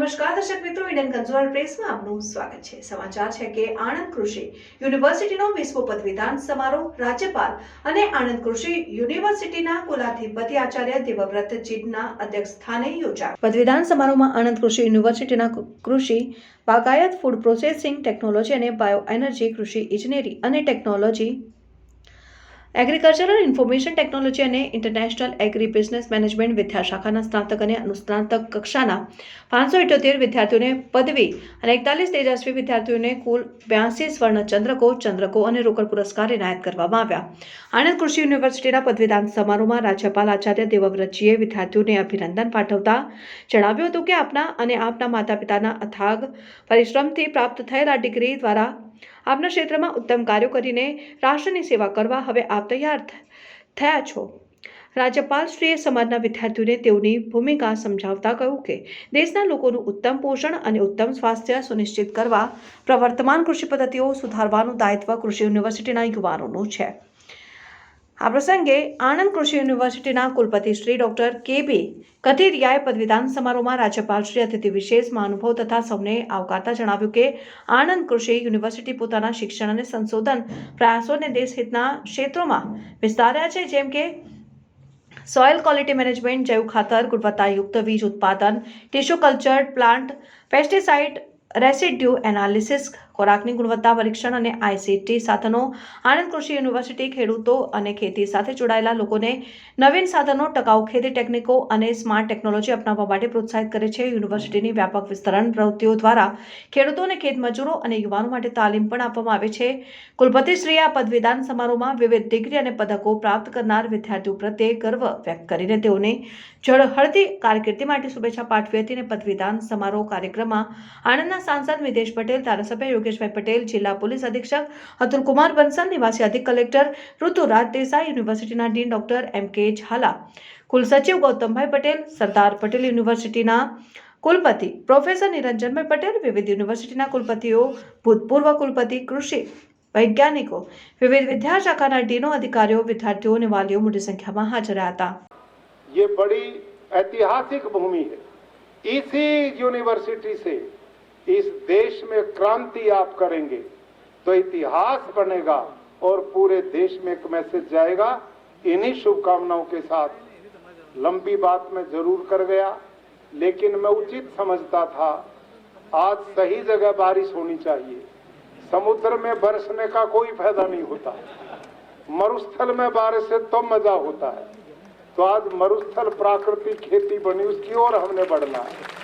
નમસ્કાર, દર્શક મિત્રો. ઇન્ડિયન કન્ઝ્યુમર પ્રેસમાં આપનું સ્વાગત છે. સમાચાર છે કે આણંદ કૃષિ યુનિવર્સિટીનો વિશ્વ પદવીદાન સમારોહ રાજ્યપાલ અને આણંદ કૃષિ યુનિવર્સિટીના કુલાધિપતિ આચાર્ય દેવવ્રત જીતના અધ્યક્ષ સ્થાને યોજાયો પદવીદાન સમારોહમાં આણંદ કૃષિ યુનિવર્સિટીના કૃષિ બાગાયત ફૂડ પ્રોસેસિંગ, ટેકનોલોજી અને બાયો એનર્જી કૃષિ ઇજનેરી અને ટેકનોલોજી એગ્રીકલ્ચરલ ઇન્ફોર્મેશન ટેકનોલોજી અને ઇન્ટરનેશનલ એગ્રી બિઝનેસ મેનેજમેન્ટ વિદ્યાશાખાના સ્નાતક અને અનુસ્નાતક કક્ષાના પાંચસો ઇઠ્યોતેર વિદ્યાર્થીઓને પદવી અને એકતાલીસ તેજસ્વી વિદ્યાર્થીઓને કુલ બ્યાસી સ્વર્ણ ચંદ્રકો ચંદ્રકો અને રોકડ પુરસ્કાર એનાયત કરવામાં આવ્યા. આણંદ કૃષિ યુનિવર્સિટીના પદવીદાન સમારોહમાં રાજ્યપાલ આચાર્ય દેવવ્રતજીએ વિદ્યાર્થીઓને અભિનંદન પાઠવતા જણાવ્યું હતું કે આપના અને આપના માતા પિતાના અથાગ પરિશ્રમથી પ્રાપ્ત થયેલા ડિગ્રી દ્વારા આપના ક્ષેત્રમાં ઉત્તમ કાર્યો કરીને રાષ્ટ્રની સેવા કરવા હવે આપ તૈયાર થયા છો. રાજ્યપાલશ્રીએ સમાજના વિદ્યાર્થીઓને તેઓની ભૂમિકા સમજાવતા કહ્યું કે દેશના લોકોનું ઉત્તમ પોષણ અને ઉત્તમ સ્વાસ્થ્ય સુનિશ્ચિત કરવા પ્રવર્તમાન કૃષિ પદ્ધતિઓ સુધારવાનું દાયિત્વ કૃષિ યુનિવર્સિટીના યુવાનોનું છે. આ પ્રસંગે આણંદ કૃષિ યુનિવર્સિટીના કુલપતિ શ્રી ડોક્ટર કે બી કથિરિયાએ પદવીદાન સમારોહમાં રાજ્યપાલ શ્રી અતિથિ વિશેષ મહાનુભાવ તથા સૌને આવકારતા જણાવ્યું કે આણંદ કૃષિ યુનિવર્સિટી પોતાના શિક્ષણ અને સંશોધન પ્રયાસોને દેશહિતના ક્ષેત્રોમાં વિસ્તાર્યા છે, જેમ કે સોઇલ ક્વોલિટી મેનેજમેન્ટ, જૈવ ખાતર, ગુણવત્તાયુક્ત વીજ ઉત્પાદન, tissue culture, plant, pesticide residue analysis, ખોરાકની ગુણવત્તા પરીક્ષણ અને આઈસીટી સાધનો, આણંદ કૃષિ યુનિવર્સિટી ખેડૂતો અને ખેતી સાથે જોડાયેલા લોકોને નવીન સાધનો, ટકાઉ ખેતી ટેકનિકો અને સ્માર્ટ ટેકનોલોજી અપનાવવા માટે પ્રોત્સાહિત કરે છે. યુનિવર્સિટીની વ્યાપક વિસ્તરણ પ્રવૃત્તિઓ દ્વારા ખેડૂતો અને ખેતમજૂરો અને યુવાનો માટે તાલીમ પણ આપવામાં આવે છે. કુલપતિશ્રીએ આ પદવીદાન સમારોહમાં વિવિધ ડિગ્રી અને પદકો પ્રાપ્ત કરનાર વિદ્યાર્થીઓ પ્રત્યે ગર્વ વ્યક્ત કરીને તેઓને ઝળહળતી કારકિર્દી માટે શુભેચ્છા પાઠવી હતી અને પદવીદાન સમારોહ કાર્યક્રમમાં આણંદના સાંસદ મિતેશ પટેલ ધારાસભ્ય યોગેશભાઈ પટેલ જિલ્લા પોલીસ અધિક્ષક અતુલ કુમાર બંસલ નિવાસી અધિક કલેક્ટર ઋતુરાજ દેસાઈ યુનિવર્સિટીના ડીન ડોક્ટર એમ કે ઝાલા કુલસચિવ ગૌતમભાઈ પટેલ સરદાર પટેલ યુનિવર્સિટીના કુલપતિ પ્રોફેસર નિરંજનભાઈ પટેલ વિવિધ યુનિવર્સિટીના કુલપતિઓ ભૂતપૂર્વ કુલપતિ કૃષિ વૈજ્ઞાનિકો વિવિધ વિદ્યાશાખાના ડીનો અધિકારીઓ વિદ્યાર્થીઓ અને વાલીઓ મોટી સંખ્યામાં હાજર રહ્યા હતા ये बड़ी ऐतिहासिक भूमि है इसी यूनिवर्सिटी से इस देश में क्रांति आप करेंगे तो इतिहास बनेगा और पूरे देश में एक मैसेज जाएगा, इन्हीं शुभकामनाओं के साथ। लंबी बात मैं ज़रूर कर गया, लेकिन मैं उचित समझता था, आज सही जगह बारिश होनी चाहिए। समुद्र में बरसने का कोई फ़ायदा नहीं होता, मरुस्थल में बारिश से तो मज़ा होता है। तो आज मरुस्थल प्राकृतिक खेती बनी, उसकी ओर हमने बढ़ना है।